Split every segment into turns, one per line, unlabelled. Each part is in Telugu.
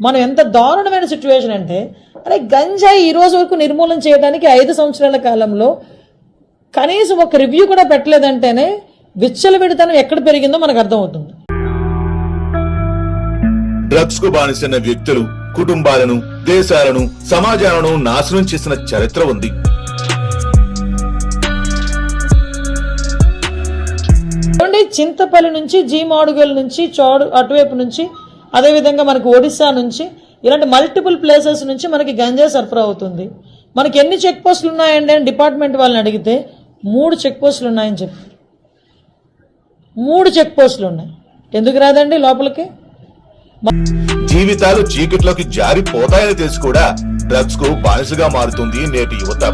మనం ఎంత దారుణమైన సిచ్యువేషన్ అంటే అరే గంజాయి ఈ రోజు వరకు నిర్మూలన చేయడానికి ఐదు సంవత్సరాల కాలంలో కనీసం ఒక రివ్యూ కూడా పెట్టలేదంటేనే విచ్చలవిడితనం ఎక్కడ పెరిగిందో మనకు అర్థమవుతుంది.
డ్రగ్స్కు బానిసైన వ్యక్తులు కుటుంబాలను దేశాలను సమాజాలను నాశనం చేసిన చరిత్ర ఉంది.
చింతపల్లి నుంచి జీమాడుగల్ నుంచి చోడు అటువైపు నుంచి అదేవిధంగా మనకు ఒడిశా నుంచి ఇలాంటి మల్టిపుల్ ప్లేసెస్ నుంచి మనకి గంజా సరఫరా అవుతుంది. మనకి ఎన్ని చెక్ పోస్టులు ఉన్నాయండి అని డిపార్ట్మెంట్ వాళ్ళని అడిగితే మూడు చెక్ పోస్టులు ఉన్నాయని చెప్పి. మూడు చెక్ పోస్టులు ఉన్నాయి. ఎందుకు రాదండి లోపలికి?
జీవితాలు చీకట్లోకి జారిపోతాయని తెలిసి కూడా డ్రగ్స్కు బానిసగా మారుతుంది నేటి యువత.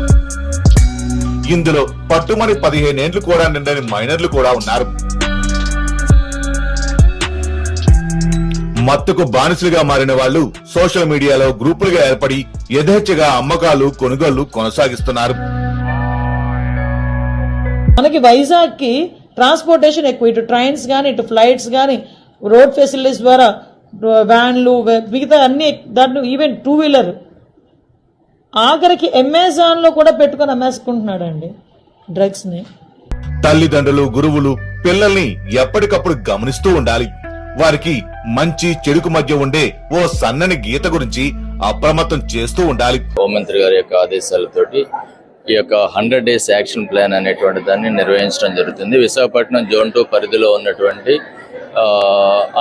ఇందులో పట్టుమని పదిహేనేండ్లు కూడా నిండని మైనర్లు కూడా ఉన్నారు. మత్తుకు బానిసలుగా మారిన వాళ్ళు సోషల్ మీడియాలో గ్రూపులుగా ఏర్పడి యథేచ్ఛగా అమ్మకాలు కొనుగోళ్ళు కొనసాగిస్తున్నారు.
మనకి వైజాగ్కి ట్రాన్స్పోర్టేషన్ ఎక్కువ. ఇటు ట్రైన్స్ కానీ ఇటు ఫ్లైట్స్ కానీ రోడ్ ఫెసిలిటీస్ ద్వారా వ్యాన్లు మిగతా అన్ని దాంట్లో ఈవెన్ టూ వీలర్ ఆఖరికి అమెజాన్లో కూడా పెట్టుకొని అమ్మేసుకుంటున్నాడు అండి డ్రగ్స్ని.
తల్లిదండ్రులు గురువులు పిల్లల్ని ఎప్పటికప్పుడు గమనిస్తూ ఉండాలి. వారికి మంచి చెడుకు మధ్య ఉండే ఓ సన్నని గీత గురించి అప్రమత్తం చేస్తూ ఉండాలి.
హోంమంత్రి గారి యొక్క ఆదేశాలతోటి ఈ యొక్క హండ్రెడ్ డేస్ యాక్షన్ ప్లాన్ అనేటువంటి దాన్ని నిర్వహించడం జరుగుతుంది. విశాఖపట్నం జోన్ టూ పరిధిలో ఉన్నటువంటి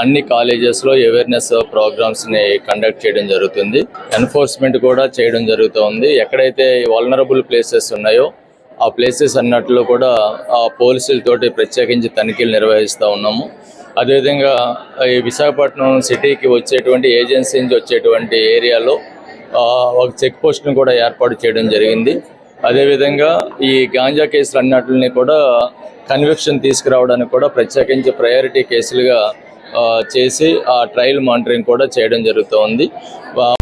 అన్ని కాలేజెస్లో అవేర్నెస్ ప్రోగ్రామ్స్ని కండక్ట్ చేయడం జరుగుతుంది. ఎన్ఫోర్స్మెంట్ కూడా చేయడం జరుగుతుంది. ఎక్కడైతే వల్నరబుల్ ప్లేసెస్ ఉన్నాయో ఆ ప్లేసెస్ అన్నట్లో కూడా ఆ పోలీసులతోటి ప్రత్యేకించి తనిఖీలు నిర్వహిస్తూ ఉన్నాము. అదేవిధంగా ఈ విశాఖపట్నం సిటీకి వచ్చేటువంటి ఏజెన్సీ నుంచి వచ్చేటువంటి ఏరియాలో ఒక చెక్ పోస్ట్ను కూడా ఏర్పాటు చేయడం జరిగింది. అదేవిధంగా ఈ గాంజా కేసులు అన్నట్లని కూడా కన్విక్షన్ తీసుకురావడానికి కూడా ప్రత్యేకించి ప్రయారిటీ కేసులుగా చేసి ఆ ట్రయల్ మానిటరింగ్ కూడా చేయడం జరుగుతోంది. ఆ,